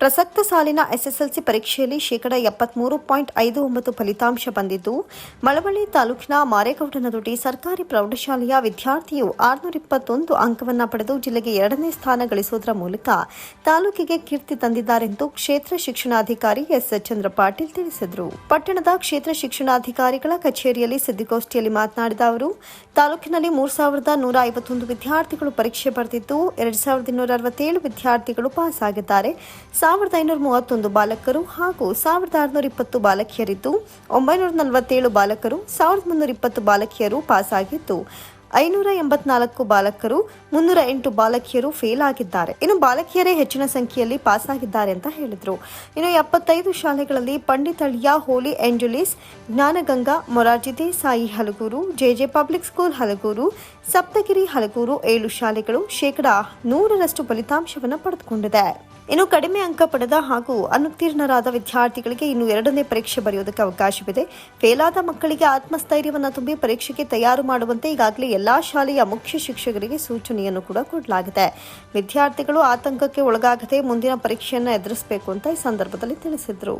ಪ್ರಸಕ್ತ ಸಾಲಿನ ಎಸ್ಎಸ್ಎಲ್ಸಿ ಪರೀಕ್ಷೆಯಲ್ಲಿ ಶೇಕಡ ಎಪ್ಪತ್ಮೂರು ಪಾಯಿಂಟ್ ಐದು ಒಂಬತ್ತು ಫಲಿತಾಂಶ ಬಂದಿದ್ದು, ಮಳವಳ್ಳಿ ತಾಲೂಕಿನ ಮಾರೇಗೌಡನದೊಡ್ಡಿ ಸರ್ಕಾರಿ ಪ್ರೌಢಶಾಲೆಯ ವಿದ್ಯಾರ್ಥಿಯು ಆರುನೂರ ಇಪ್ಪತ್ತೊಂದು ಅಂಕವನ್ನು ಪಡೆದು ಜಿಲ್ಲೆಗೆ ಎರಡನೇ ಸ್ಥಾನ ಗಳಿಸುವುದರ ಮೂಲಕ ತಾಲೂಕಿಗೆ ಕೀರ್ತಿ ತಂದಿದ್ದಾರೆಂದು ಕ್ಷೇತ್ರ ಶಿಕ್ಷಣಾಧಿಕಾರಿ ಎಸ್ ಚಂದ್ರ ಪಾಟೀಲ್ ತಿಳಿಸಿದರು. ಪಟ್ಟಣದ ಕ್ಷೇತ್ರ ಶಿಕ್ಷಣಾಧಿಕಾರಿಗಳ ಕಚೇರಿಯಲ್ಲಿ ಸುದ್ದಿಗೋಷ್ಠಿಯಲ್ಲಿ ಮಾತನಾಡಿದ ಅವರು, ತಾಲೂಕಿನಲ್ಲಿ ಮೂರು ಸಾವಿರದ ನೂರ ಐವತ್ತೊಂದು ವಿದ್ಯಾರ್ಥಿಗಳು ಪರೀಕ್ಷೆ ಬರೆದಿದ್ದು, ಎರಡು ಸಾವಿರದ ಇನ್ನೂರ ಅರವತ್ತೇಳು ವಿದ್ಯಾರ್ಥಿಗಳು ಪಾಸ್ ಆಗಿದ್ದಾರೆ ಸಾವಿರದ ಐನೂರ ಮೂವತ್ತೊಂದು ಬಾಲಕರು ಹಾಗೂ ಸಾವಿರದ ಆರುನೂರ ಇಪ್ಪತ್ತು ಬಾಲಕಿಯರಿದ್ದು, ಒಂಬೈನೂರ ನಲವತ್ತೇಳು ಬಾಲಕರು, ಸಾವಿರದ ಮುನ್ನೂರ ಇಪ್ಪತ್ತು ಬಾಲಕಿಯರು ಪಾಸ್ ಆಗಿದ್ದು ಐನೂರ ಎಂಬತ್ನಾಲ್ಕು ಬಾಲಕರು, ಮುನ್ನೂರ ಎಂಟು ಬಾಲಕಿಯರು ಫೇಲ್ ಆಗಿದ್ದಾರೆ. ಇನ್ನು ಬಾಲಕಿಯರೇ ಹೆಚ್ಚಿನ ಸಂಖ್ಯೆಯಲ್ಲಿ ಪಾಸ್ ಆಗಿದ್ದಾರೆ ಅಂತ ಹೇಳಿದರು. ಇನ್ನು ಎಪ್ಪತ್ತೈದು ಶಾಲೆಗಳಲ್ಲಿ ಪಂಡಿತಳಿಯ, Holy Angels Jnanaganga, Morarji Desai Halagur, JJ public school Halagur, Saptagiri Halagur ಏಳು ಶಾಲೆಗಳು ಶೇಕಡಾ ನೂರರಷ್ಟು ಫಲಿತಾಂಶವನ್ನು ಪಡೆದುಕೊಂಡಿದೆ. ಇನ್ನು ಕಡಿಮೆ ಅಂಕ ಪಡೆದ ಹಾಗೂ ಅನುತ್ತೀರ್ಣರಾದ ವಿದ್ಯಾರ್ಥಿಗಳಿಗೆ ಇನ್ನು ಎರಡನೇ ಪರೀಕ್ಷೆ ಬರೆಯೋದಕ್ಕೆ ಅವಕಾಶವಿದೆ. ಫೇಲಾದ ಮಕ್ಕಳಿಗೆ ಆತ್ಮಸ್ಥೈರ್ಯವನ್ನು ತುಂಬಿ ಪರೀಕ್ಷೆಗೆ ತಯಾರು ಮಾಡುವಂತೆ ಈಗಾಗಲೇ ಎಲ್ಲಾ ಶಾಲೆಯ ಮುಖ್ಯ ಶಿಕ್ಷಕರಿಗೆ ಸೂಚನೆಯನ್ನು ಕೂಡ ಕೊಡಲಾಗಿದೆ. ವಿದ್ಯಾರ್ಥಿಗಳು ಆತಂಕಕ್ಕೆ ಒಳಗಾಗದೆ ಮುಂದಿನ ಪರೀಕ್ಷೆಯನ್ನು ಎದುರಿಸಬೇಕು ಅಂತ ಈ ಸಂದರ್ಭದಲ್ಲಿ ತಿಳಿಸಿದರು.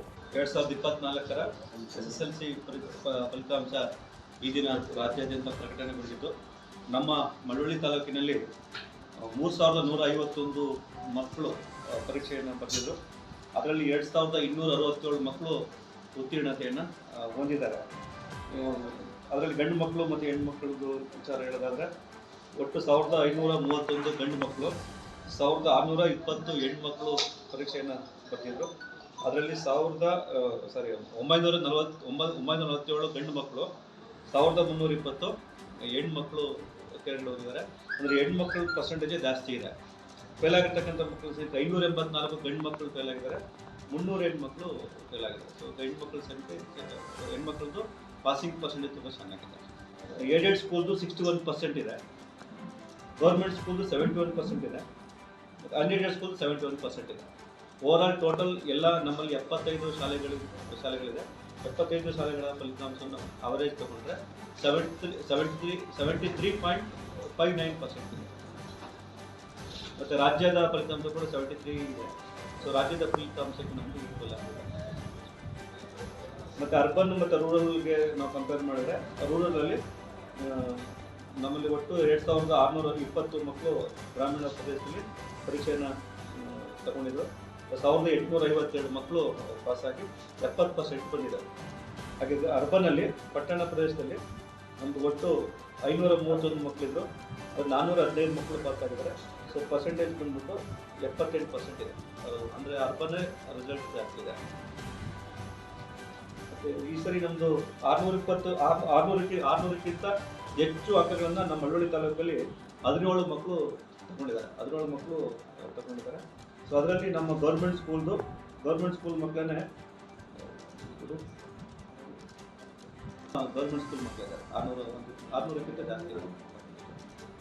ಸಾವಿರದ ಇಪ್ಪತ್ನಾಲ್ಕರ ಈ ದಿನ ರಾಜ್ಯಾದ್ಯಂತ ಪ್ರಕಟಣೆಗೊಂಡಿದ್ದು, ನಮ್ಮ ಮಳವಳ್ಳಿ ತಾಲೂಕಿನಲ್ಲಿ ಮೂರು ಸಾವಿರದ ನೂರ ಐವತ್ತೊಂದು ಮಕ್ಕಳು ಪರೀಕ್ಷೆಯನ್ನು ಬರೆದಿದ್ರು. ಅದರಲ್ಲಿ ಎರಡು ಸಾವಿರದ ಇನ್ನೂರ ಅರವತ್ತೇಳು ಮಕ್ಕಳು ಉತ್ತೀರ್ಣತೆಯನ್ನು ಹೊಂದಿದ್ದಾರೆ. ಅದರಲ್ಲಿ ಗಂಡು ಮಕ್ಕಳು ಮತ್ತು ಹೆಣ್ಮಕ್ಳದ್ದು ವಿಚಾರ ಹೇಳೋದಾದರೆ, ಒಟ್ಟು ಸಾವಿರದ ಐನೂರ ಮೂವತ್ತೊಂದು ಗಂಡು ಮಕ್ಕಳು, ಸಾವಿರದ ಆರುನೂರ ಇಪ್ಪತ್ತು ಹೆಣ್ಮಕ್ಳು ಪರೀಕ್ಷೆಯನ್ನು ಬರೆದಿದ್ರು ಅದರಲ್ಲಿ ಸಾವಿರದ ಸಾರಿ ಒಂಬೈನೂರ ನಲವತ್ತು ಒಂಬತ್ತು ಒಂಬೈನೂರ ನಲವತ್ತೇಳು ಗಂಡು ಮಕ್ಕಳು, ಸಾವಿರದ ಮುನ್ನೂರ ಇಪ್ಪತ್ತು ಹೆಣ್ಮಕ್ಳು ಕೇರಳ ಹೋಗಿದ್ದಾರೆ. ಅಂದರೆ ಹೆಣ್ಮಕ್ಳ ಪರ್ಸೆಂಟೇಜೇ ಜಾಸ್ತಿ ಇದೆ. ಫೇಲ್ ಆಗಿರ್ತಕ್ಕಂಥ ಮಕ್ಕಳು ಸಹಿತ ಐನೂರ ಎಂಬತ್ನಾಲ್ಕು ಗಂಡು ಮಕ್ಕಳು ಫೇಲ್ ಆಗಿದ್ದಾರೆ. ಮುನ್ನೂರು ಹೆಣ್ಮಕ್ಳು ಫೇಲ್ ಆಗಿದ್ದಾರೆ. ಸೊ ಹೆಣ್ಮಕ್ಳ ಸಂಖ್ಯೆ ಹೆಣ್ಮಕ್ಳದ್ದು ಪಾಸಿಂಗ್ ಪರ್ಸೆಂಟೇಜ್ ತುಂಬ ಚೆನ್ನಾಗಿದೆ. ಏಡೆಡ್ ಸ್ಕೂಲ್ದು ಸಿಕ್ಸ್ಟಿ ಒನ್ ಪರ್ಸೆಂಟ್ ಇದೆ. ಗೌರ್ಮೆಂಟ್ ಸ್ಕೂಲ್ದು ಸೆವೆಂಟಿ ಒನ್ ಪರ್ಸೆಂಟ್ ಇದೆ. Unaided school seventy one percent ಇದೆ. ಓವರ್ ಆಲ್ ಟೋಟಲ್ ಎಲ್ಲ ನಮ್ಮಲ್ಲಿ ಎಪ್ಪತ್ತೈದು ಶಾಲೆಗಳು, ಶಾಲೆಗಳಿದೆ. ಎಪ್ಪತ್ತೈದು ಶಾಲೆಗಳ ಫಲಿತಾಂಶವನ್ನು ಅವರೇಜ್ ತಗೊಂಡ್ರೆ seventy seventy three seventy three point five nine percent ಇದೆ. ಮತ್ತು ರಾಜ್ಯದ ಫಲಿತಾಂಶ ಕೂಡ ಸೆವೆಂಟಿ ತ್ರೀ ಇದೆ. ಸೊ ರಾಜ್ಯದ ಫಲಿತಾಂಶಕ್ಕೆ ನಮಗೆ ಈಕ್ವಲ್ ಆಗಿದೆ. ಮತ್ತು ಅರ್ಬನ್ ಮತ್ತು ರೂರಲ್ಗೆ ನಾವು ಕಂಪೇರ್ ಮಾಡಿದ್ರೆ ರೂರಲಲ್ಲಿ ನಮ್ಮಲ್ಲಿ ಒಟ್ಟು ಎರಡು ಸಾವಿರದ ಆರುನೂರ ಇಪ್ಪತ್ತು ಮಕ್ಕಳು ಗ್ರಾಮೀಣ ಪ್ರದೇಶದಲ್ಲಿ ಪರೀಕ್ಷೆಯನ್ನು ತಗೊಂಡಿದ್ರು. ಸಾವಿರದ ಎಂಟುನೂರ ಐವತ್ತೆರಡು ಮಕ್ಕಳು ಪಾಸಾಗಿ ಎಪ್ಪತ್ತು ಪರ್ಸೆಂಟ್ ಬಂದಿದ್ದಾರೆ ಹಾಗೆ ಅರ್ಬನಲ್ಲಿ ಪಟ್ಟಣ ಪ್ರದೇಶದಲ್ಲಿ ನಮ್ದು ಒಟ್ಟು ಐನೂರ ಮೂವತ್ತೊಂದು ಮಕ್ಕಳಿದ್ರು. ಅದು ನಾನ್ನೂರ ಹದಿನೈದು ಮಕ್ಕಳು ಪಾಸ್ ಆಗಿದ್ದಾರೆ ಸೊ ಪರ್ಸೆಂಟೇಜ್ ಬಂದ್ಬಿಟ್ಟು ಎಪ್ಪತ್ತೆಂಟು ಪರ್ಸೆಂಟ್ ಇದೆ. ಅದು ಅಂದರೆ ಅರ್ಬನ್ನೇ ರಿಸಲ್ಟ್ ಜಾಸ್ತಿ ಇದೆ. ಈ ಸರಿ ನಮ್ಮದು ಆರುನೂರ ಇಪ್ಪತ್ತು ಆರು, ಆರುನೂರಕ್ಕೆ, ಆರುನೂರಕ್ಕಿಂತ ಹೆಚ್ಚು ಅಂಕಗಳನ್ನು ನಮ್ಮ ಮಳವಳ್ಳಿ ತಾಲೂಕಲ್ಲಿ ಹದಿನೇಳು ಮಕ್ಕಳು ತಗೊಂಡಿದ್ದಾರೆ. ಹದಿನೇಳು ಮಕ್ಕಳು ತಗೊಂಡಿದ್ದಾರೆ. ಸೊ ಅದರಲ್ಲಿ ನಮ್ಮ ಗೌರ್ಮೆಂಟ್ ಸ್ಕೂಲ್ದು, ಗೌರ್ಮೆಂಟ್ ಸ್ಕೂಲ್ ಮಕ್ಕಳನ್ನೇ ಗೌರ್ಮೆಂಟ್ ಸ್ಕೂಲ್ ಮಕ್ಕಳಿದ್ದಾರೆ ಆರುನೂರ, ಒಂದು, ಆರುನೂರಕ್ಕಿಂತ ಜಾಸ್ತಿ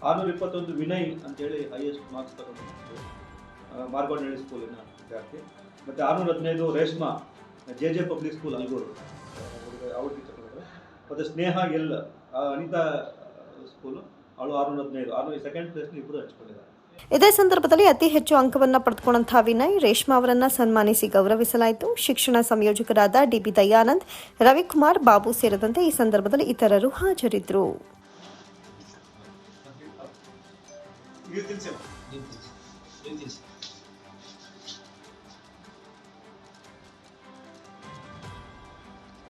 ಆರುನೂರ ಇಪ್ಪತ್ತೊಂದು ವಿನಯ್ ಅಂತೇಳಿ ಹೈಯೆಸ್ಟ್ ಮಾರ್ಕ್ಸ್ ತಗೊಂಡು ಮಾರ್ಗೋಡ್ನಹಳ್ಳಿ ಸ್ಕೂಲಿನ ವಿದ್ಯಾರ್ಥಿ. ಮತ್ತು ಆರ್ನೂರ ಹದಿನೈದು Reshma, J J public school Halagur ಅವ್ರಿಗೆ ಟೀಚರ್ ಮತ್ತು ಸ್ನೇಹ ಎಲ್ ಅನಿತಾ ಸ್ಕೂಲ್ ಅವಳು ಆರುನೂರ ಹದಿನೈದು ಆರುನೂರ ಸೆಕೆಂಡ್ ಪ್ಲೇಸ್ ಇಬ್ಬರು ಹಂಚ್ಕೊಂಡಿದ್ದಾರೆ. ಇದೇ ಸಂದರ್ಭದಲ್ಲಿ ಅತಿ ಹೆಚ್ಚು ಅಂಕವನ್ನು ಪಡೆದುಕೊಂಡಂತಹ ವಿನಯ್ ರೇಷ್ಮಾ ಅವರನ್ನ ಸನ್ಮಾನಿಸಿ ಗೌರವಿಸಲಾಯಿತು. ಶಿಕ್ಷಣ ಸಂಯೋಜಕರಾದ ಡಿಬಿ ದಯಾನಂದ್ ರವಿಕುಮಾರ್ ಬಾಬು ಸೇರಿದಂತೆ ಈ ಸಂದರ್ಭದಲ್ಲಿ ಇತರರು ಹಾಜರಿದ್ದರು.